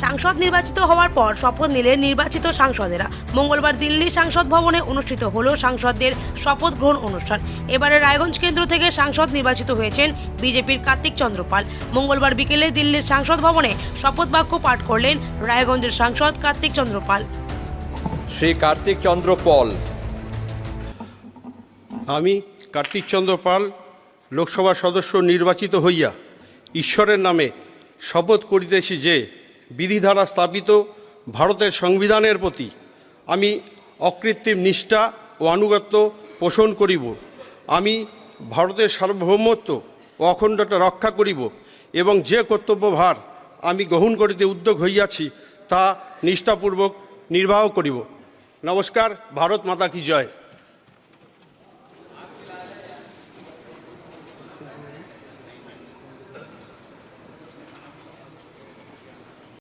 সাংসদ নির্বাচিত হওয়ার পর শপথ নিলেন নির্বাচিত সাংসদেরা। মঙ্গলবার দিল্লি সাংসদ ভবনে অনুষ্ঠিত হলো সাংসদদের শপথ গ্রহণ অনুষ্ঠান। এবারে রায়গঞ্জ কেন্দ্র থেকে সাংসদ নির্বাচিত হয়েছেন বিজেপির কার্তিক চন্দ্রপাল মঙ্গলবার বিকেলে দিল্লির সাংসদ ভবনে শপথ বাক্য পাঠ করলেন রায়গঞ্জের সাংসদ কার্তিক চন্দ্রপাল শ্রী কার্তিক চন্দ্র পল। আমি কার্তিক চন্দ্র পাল লোকসভা সদস্য নির্বাচিত হইয়া ঈশ্বরের নামে শপথ করিতেছি যে বিধি দ্বারা স্থাপিত ভারতের সংবিধানের প্রতি আমি অকৃত্রিম নিষ্ঠা ও আনুগত্য পোষণ করিব। আমি ভারতের সার্বভৌমত্ব ও অখণ্ডতা রক্ষা করিব এবং যে কর্তব্যভার আমি গ্রহণ করিতে উদ্যোগ হইয়াছি তা নিষ্ঠাপূর্বক নির্বাহ করিব। নমস্কার, ভারত মাতা কি জয়।